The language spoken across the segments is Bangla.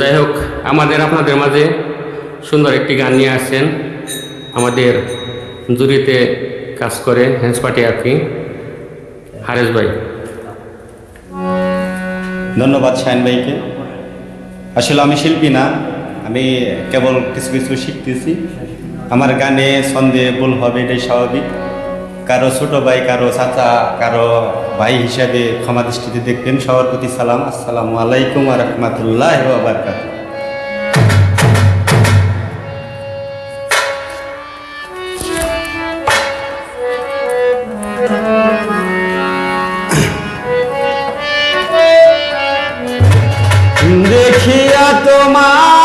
যাই হোক আমাদের আপনাদের মাঝে সুন্দর একটি গান নিয়ে আসছেন। আমাদের জুরিতে কাজ করে হ্যান্স পার্টি আর কি হারেস ভাই। ধন্যবাদ শাহিন ভাইকে। আসলে আমি শিল্পী না, আমি কেবল কিছু কিছু শিখতেছি। আমার গানে ছন্দে ভুল হবে, এটাই স্বাভাবিক। কারও ছোট ভাই, কারও চাচা, কারও ভাই হিসাবে ক্ষমা দৃষ্টিতে দেখবেন। সবার প্রতি সালাম। আসসালামু আলাইকুম রহমতুল্লাহ বারকাত দেখিয়া তোমার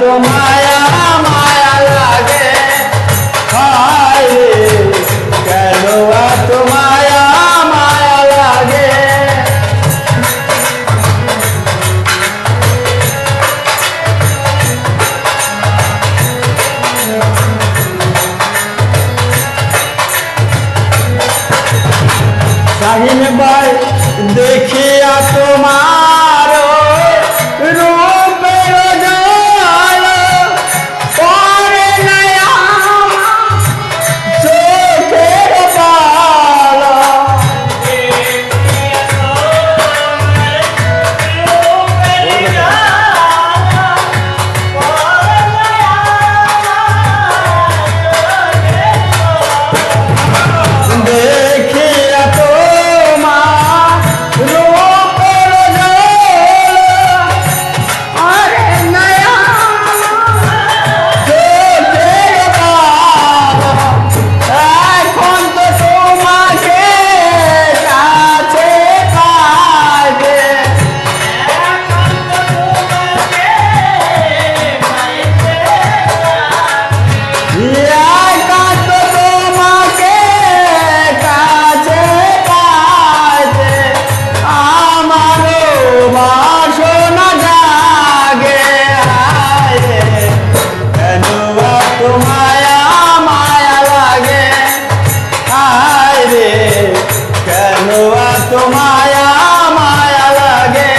তোমায় এত মায়া মায়া লাগে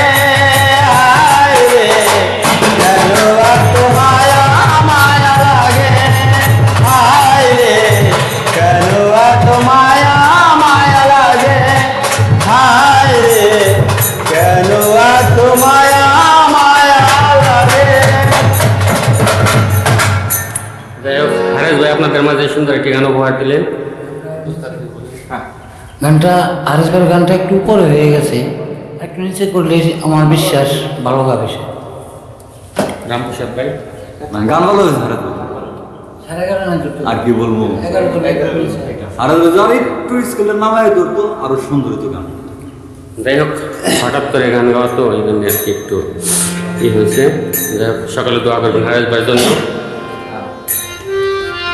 যাই হোক হারেস ভাই আপনাদের মাঝে সুন্দর একটি গান উপহার দিলেন গানটা আরেস ভাইয়ের গানটা একটু উপরে হয়ে গেছে একটু নিচে করলে আমার বিশ্বাস ভালো গাবে সে রামপ্রসাদ ভাই। মানে গান ভালো হয়েছে হারাত সাড়ে এগারো না দুটো আর কি বলব? যদি একটু স্কেলের নামায় ধরতো আরও সুন্দর হতো গান। যাই হোক হঠাৎ করে গান গাওয়া তো এই জন্য আর কি একটু ই হয়েছে। যাই হোক সকালে দোয়া করবেন হারেস ভাইয়ের জন্য।